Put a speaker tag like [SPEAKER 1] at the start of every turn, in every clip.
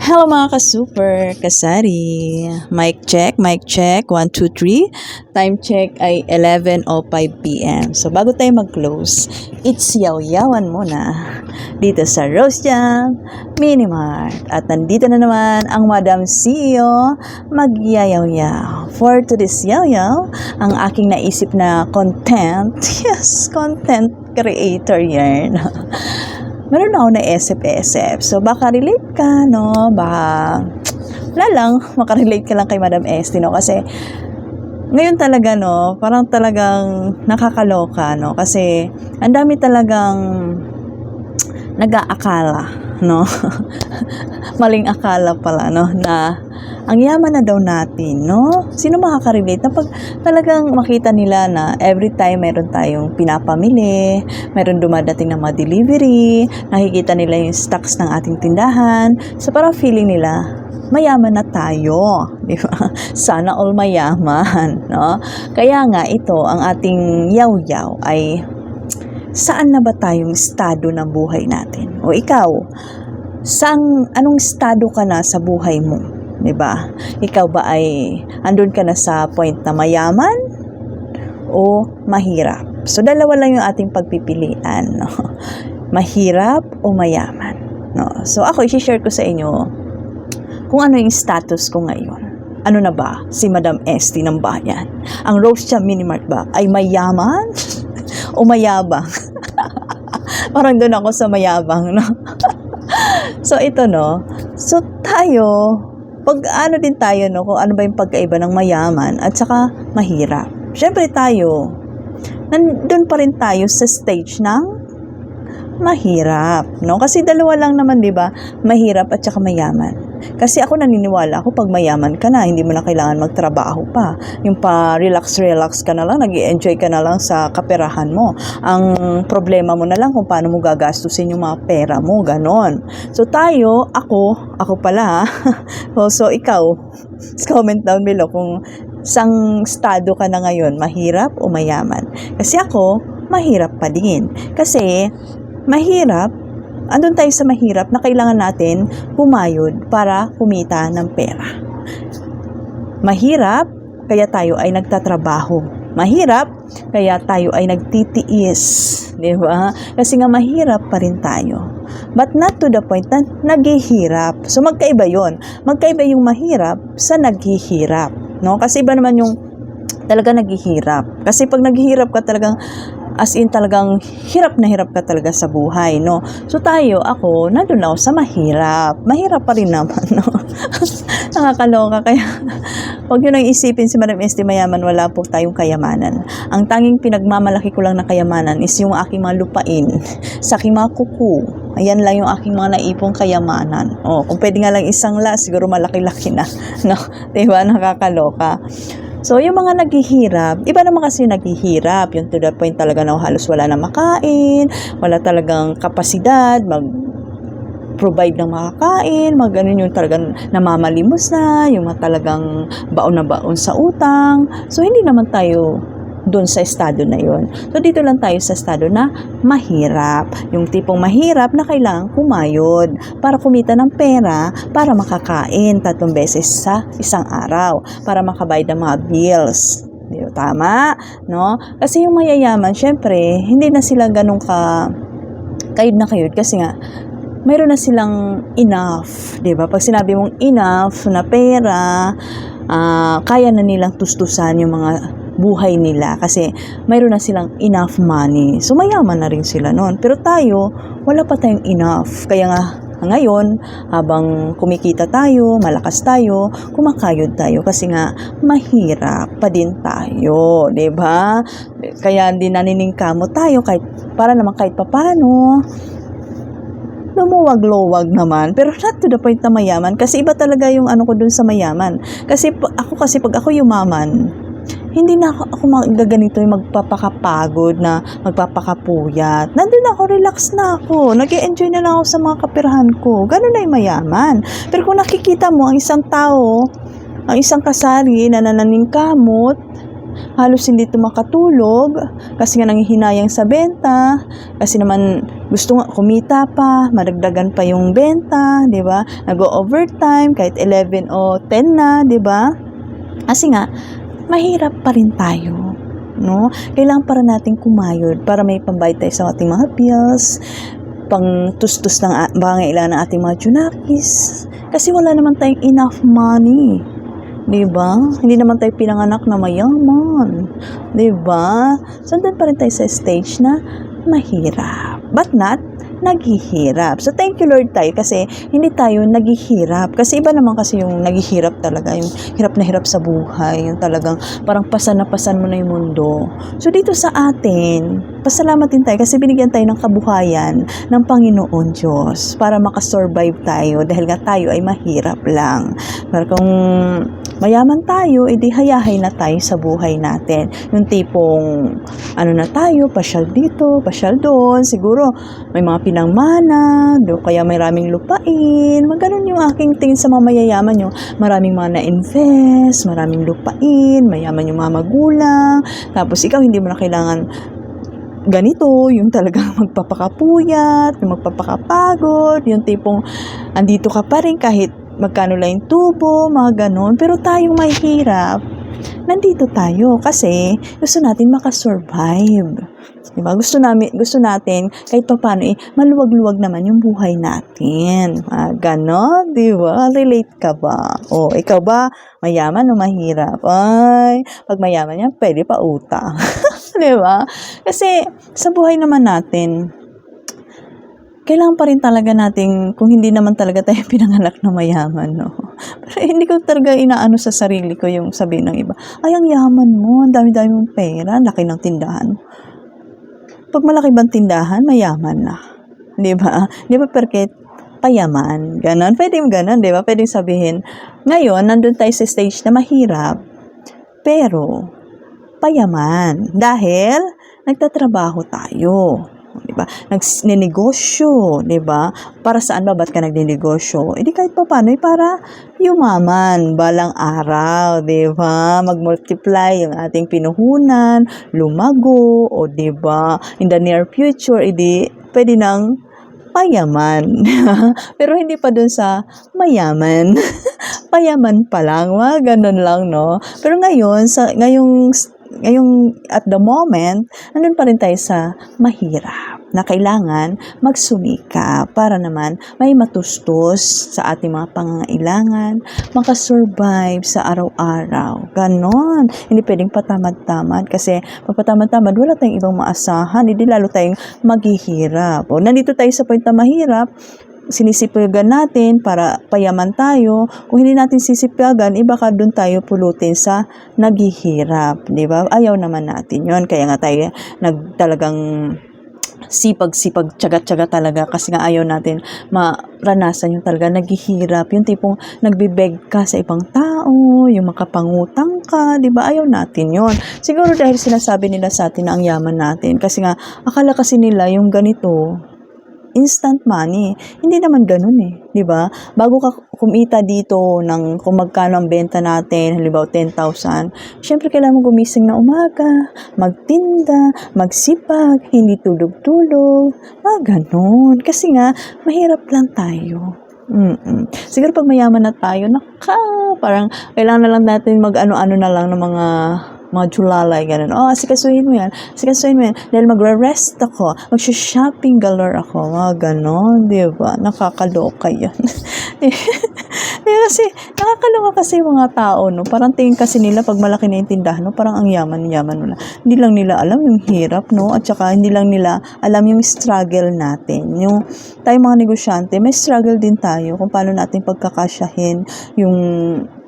[SPEAKER 1] Hello mga ka-super, kasari. Mic check, mic check, 1, 2, 3. Time check ay 11.05 p.m. So bago tayo mag-close, it's yaw-yawan muna dito sa Rose Jam Mini Mart. At nandito na naman ang Madam CEO magyayaw-yaw. For today's yaw-yaw, ang aking naisip na content, yes, content creator yan. meron ako na SF-SF. So, baka relate ka, no? Baka, wala lang, makarelate ka lang kay Madam Este, no? Kasi, ngayon talaga, no? Parang talagang nakakaloka, no? Kasi, ang dami talagang nag-aakala, no? Maling akala pala, no? Na, ang yaman na daw natin, no? Sino makaka-relate na pag talagang makita nila na every time meron tayong pinapamili, meron dumadating ng mga delivery, nakikita nila yung stocks ng ating tindahan, so parang feeling nila, mayaman na tayo, di ba? Sana all mayaman, no? Kaya nga ito, ang ating yaw-yaw ay saan na ba tayong estado ng buhay natin? O ikaw, sang anong estado ka na sa buhay mo? 'Di ba? Ikaw ba ay andun ka na sa point na mayaman o mahirap? So dalawa lang yung ating pagpipilian, no? Mahirap o mayaman, no? So ako i-share ko sa inyo kung ano yung status ko ngayon. Ano na ba si Madam Esty ng bayan? Ang Rose Jam Minimart ba ay mayaman o mayabang? Parang doon ako sa mayabang, no? so ito no. So tayo pag ano din tayo, no, kung ano ba yung pagkaiba ng mayaman at saka mahirap. Siyempre tayo, nandun pa rin tayo sa stage ng mahirap, no? Kasi dalawa lang naman, 'di ba? Mahirap at saka mayaman. Kasi ako naniniwala ako pag mayaman ka na, hindi mo na kailangan magtrabaho pa. Yung pa relax relax ka na lang, nag enjoy ka na lang sa kaperahan mo. Ang problema mo na lang kung paano mo gagastusin yung mga pera mo, ganon. So tayo, ako, ako pala, so, so ikaw, comment down below kung sang estado ka na ngayon, mahirap o mayaman. Kasi ako, mahirap pa din. Kasi mahirap, andun tayo sa mahirap na kailangan natin pumayod para kumita ng pera. Mahirap, kaya tayo ay nagtatrabaho. Mahirap, kaya tayo ay nagtitiis. Di ba? Kasi nga mahirap pa rin tayo. But not to the point na naghihirap. So magkaiba yon. Magkaiba yung mahirap sa naghihirap. No? Kasi iba naman yung talaga naghihirap. Kasi pag naghihirap ka talagang as in talagang hirap na hirap ka talaga sa buhay, no? So tayo, ako, nandun ako sa mahirap. Mahirap pa rin naman, no? Nakakaloka, kaya huwag nyo nang isipin si Madam Este Mayaman, wala po tayong kayamanan. Ang tanging pinagmamalaki ko lang na kayamanan is yung aking mga lupain, sa aking mga kuku, Ayan lang yung aking mga naipong kayamanan. Oh, kung pwede nga lang isang la, siguro malaki-laki na. No? Diba? Nakakaloka. So, yung mga naghihirap, iba naman kasi naghihirap. Yung to the point talaga na halos wala na makain, wala talagang kapasidad, mag provide ng makakain, mag ganun yung talagang namamalimos na, yung mga talagang baon na baon sa utang. So, hindi naman tayo doon sa estado na yon. So, dito lang tayo sa estado na mahirap. Yung tipong mahirap na kailangan kumayod para kumita ng pera para makakain tatlong beses sa isang araw para makabayad ng mga bills. Tama? No? Kasi yung mayayaman, syempre, hindi na sila ganun ka kayod na kayod kasi nga mayroon na silang enough, 'di ba? Pag sinabi mong enough na pera, uh, kaya na nilang tustusan yung mga buhay nila kasi mayroon na silang enough money. So mayaman na rin sila noon. Pero tayo, wala pa tayong enough. Kaya nga ngayon, habang kumikita tayo, malakas tayo, kumakayod tayo kasi nga mahirap pa din tayo, 'di ba? Kaya hindi naniningkamo tayo kahit para naman kahit papano lumuwag-luwag naman. Pero not to the point na mayaman. Kasi iba talaga yung ano ko dun sa mayaman. Kasi ako kasi pag ako yumaman, hindi na ako, ako magaganito yung magpapakapagod na magpapakapuyat. Nandun ako, relax na ako. nag enjoy na lang ako sa mga kapirahan ko. Ganun na yung mayaman. Pero kung nakikita mo, ang isang tao, ang isang kasari na nananingkamot, halos hindi ito makatulog kasi nga nanghihinayang sa benta, kasi naman gusto nga kumita pa, madagdagan pa yung benta, di ba? Nag-overtime kahit 11 o 10 na, di ba? Kasi nga, mahirap pa rin tayo. No? Kailangan para nating kumayod para may pambayad tayo sa ating mga bills, pang tustos ng pangailangan ng ating mga junakis. Kasi wala naman tayong enough money. 'Di ba? Hindi naman tayo pinanganak na mayaman. 'Di ba? So, pa rin tayo sa stage na mahirap. But not naghihirap. So, thank you Lord tayo kasi hindi tayo naghihirap. Kasi iba naman kasi yung naghihirap talaga, yung hirap na hirap sa buhay, yung talagang parang pasan na pasan mo na yung mundo. So, dito sa atin, pasalamat din tayo kasi binigyan tayo ng kabuhayan ng Panginoon Diyos para makasurvive tayo dahil nga tayo ay mahirap lang. Pero kung mayaman tayo, edi hayahay na tayo sa buhay natin. Yung tipong, ano na tayo, pasyal dito, pasyal doon, siguro may mga pinangmana, do kaya may raming lupain, maganon yung aking tingin sa mga mayayaman yung maraming mga na-invest, maraming lupain, mayaman yung mga magulang, tapos ikaw hindi mo na kailangan ganito, yung talagang magpapakapuyat, yung magpapakapagod, yung tipong andito ka pa rin kahit magkano lang yung tubo, mga ganon. Pero tayong mahirap, nandito tayo kasi gusto natin makasurvive. Diba? Gusto namin, gusto natin kahit pa paano eh, maluwag-luwag naman yung buhay natin. Ah, ganon, di ba? Relate ka ba? O, ikaw ba, mayaman o mahirap? Ay, pag mayaman yan, pwede pa utang. di ba? Kasi, sa buhay naman natin, kailangan pa rin talaga nating, kung hindi naman talaga tayo pinanganak na mayaman, no? Pero hindi ko talaga inaano sa sarili ko yung sabihin ng iba, ay, ang yaman mo, ang dami-dami mong pera, laki ng tindahan. Pag malaki bang tindahan, mayaman na. Di ba? Di ba perket payaman? Ganon. Pwede yung ganon, di ba? Pwede sabihin, ngayon, nandun tayo sa stage na mahirap, pero payaman. Dahil, nagtatrabaho tayo. Di ba? Nagninegosyo, di ba? Para saan ba? Ba't ka nagninegosyo? E di kahit pa paano, eh, para yumaman, balang araw, di ba? Mag-multiply yung ating pinuhunan, lumago, o di ba? In the near future, edi pwede nang payaman. Pero hindi pa dun sa mayaman. payaman pa lang, mga ganun lang, no? Pero ngayon, sa, ngayong, ngayong at the moment, nandun pa rin tayo sa mahirap na kailangan magsumika para naman may matustos sa ating mga pangangailangan, makasurvive sa araw-araw. Ganon. Hindi pwedeng patamad-tamad kasi pag patamad-tamad, wala tayong ibang maasahan. Hindi lalo tayong maghihirap. O, nandito tayo sa point na mahirap, sinisipagan natin para payaman tayo. Kung hindi natin sisipagan, iba ka doon tayo pulutin sa naghihirap. Di ba? Ayaw naman natin yon Kaya nga tayo nag talagang sipag-sipag, tsaga-tsaga talaga kasi nga ayaw natin maranasan yung talaga naghihirap, yung tipong nagbibeg ka sa ibang tao, yung makapangutang ka, di ba? Ayaw natin yon Siguro dahil sinasabi nila sa atin na ang yaman natin kasi nga akala kasi nila yung ganito, instant money. Hindi naman ganun eh, 'di ba? Bago ka kumita dito ng kung magkano ang benta natin, halimbawa 10,000, syempre kailangan mo gumising na umaga, magtinda, magsipag, hindi tulog-tulog, mga ganun. Kasi nga, mahirap lang tayo. Mm-mm. Siguro pag mayaman na tayo, naka, parang kailangan na lang natin mag-ano-ano na lang ng mga mga julalay, ganun. Oh, asikasuhin mo yan. Asikasuhin mo yan. Dahil magre-rest ako. Mag-shopping galore ako. Mga ganon, di ba? Nakakaloka yan. eh, kasi, nakakaloka kasi yung mga tao, no? Parang tingin kasi nila, pag malaki na yung tindahan, no? Parang ang yaman-yaman na. Hindi lang nila alam yung hirap, no? At saka, hindi lang nila alam yung struggle natin. Yung, tayo mga negosyante, may struggle din tayo kung paano natin pagkakasyahin yung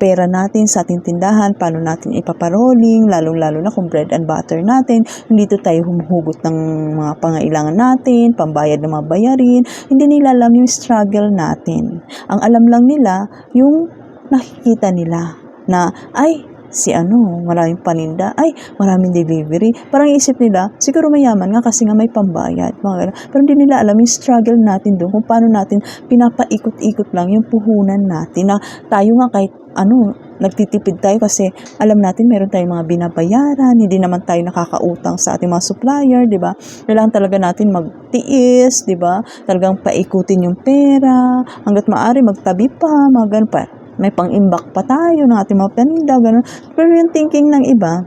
[SPEAKER 1] pera natin sa ating tindahan, paano natin ipaparoling, lalong-lalo na kung bread and butter natin, hindi to tayo humuhugot ng mga pangailangan natin, pambayad ng mga bayarin, hindi nila alam yung struggle natin. Ang alam lang nila, yung nakikita nila na, ay, si ano, maraming paninda, ay, maraming delivery. Parang isip nila, siguro mayaman nga kasi nga may pambayad. Mga. Pero hindi nila alam yung struggle natin doon, kung paano natin pinapaikot-ikot lang yung puhunan natin na tayo nga kahit ano, nagtitipid tayo kasi alam natin meron tayong mga binabayaran, hindi naman tayo nakakautang sa ating mga supplier, di ba? Kailangan talaga natin magtiis, di ba? Talagang paikutin yung pera, hanggat maaari magtabi pa, mga ganun pa. May pang-imbak pa tayo ng ating mga paninda, ganun. Pero yung thinking ng iba,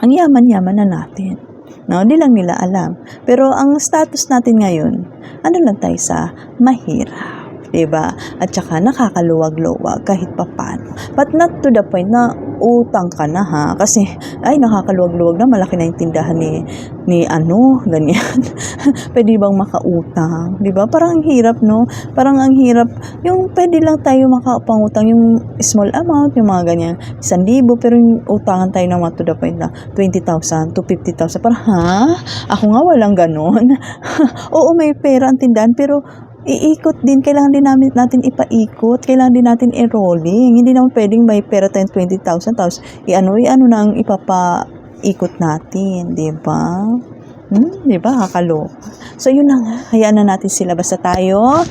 [SPEAKER 1] ang yaman-yaman na natin. No, di lang nila alam. Pero ang status natin ngayon, ano lang tayo sa mahirap. Ba? At saka nakakaluwag-luwag kahit papaano. But not to the point na utang ka na ha kasi ay nakakaluwag-luwag na malaki na yung tindahan ni ni ano ganyan. pwede bang makautang, 'di ba? Parang ang hirap no. Parang ang hirap yung pwede lang tayo makapangutang yung small amount, yung mga ganyan, 1,000 pero yung utangan tayo ng to the point na 20,000 to 50,000. Parang ha? Ako nga walang ganon. Oo, may pera ang tindahan pero iikot din, kailangan din namin, natin ipaikot, kailangan din natin enrolling. Hindi naman pwedeng may pera tayong 20,000 tapos i-ano, i-ano na ang ipapaikot natin, di ba? Hmm, di ba? Kakaloka. So, yun na nga. Hayaan na natin sila. Basta tayo,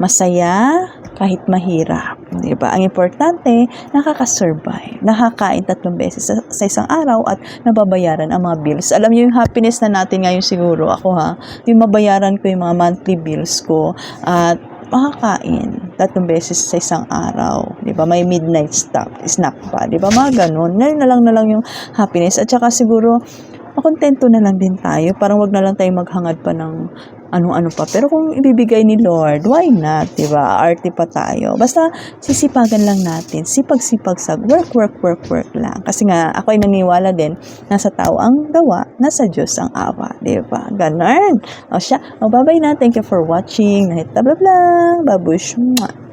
[SPEAKER 1] masaya, kahit mahirap. Di ba? Ang importante, nakaka-survive. Nakakain tatlong beses sa, sa isang araw at nababayaran ang mga bills. Alam niyo yung happiness na natin ngayon siguro, ako ha, yung mabayaran ko yung mga monthly bills ko at makakain tatlong beses sa isang araw. Di ba? May midnight stop, snack pa. Di ba? Mga ganun. Ngayon na lang na lang yung happiness. At saka siguro, makontento na lang din tayo. Parang wag na lang tayo maghangad pa ng ano-ano pa. Pero kung ibibigay ni Lord, why not? Diba? Arte pa tayo. Basta sisipagan lang natin. Sipag-sipag sa work, work, work, work lang. Kasi nga, ako ay naniwala din, nasa tao ang gawa, nasa Diyos ang awa. Diba? Ganon. O siya. O, bye-bye na. Thank you for watching. Nahit blah blah. Babush. Mwah.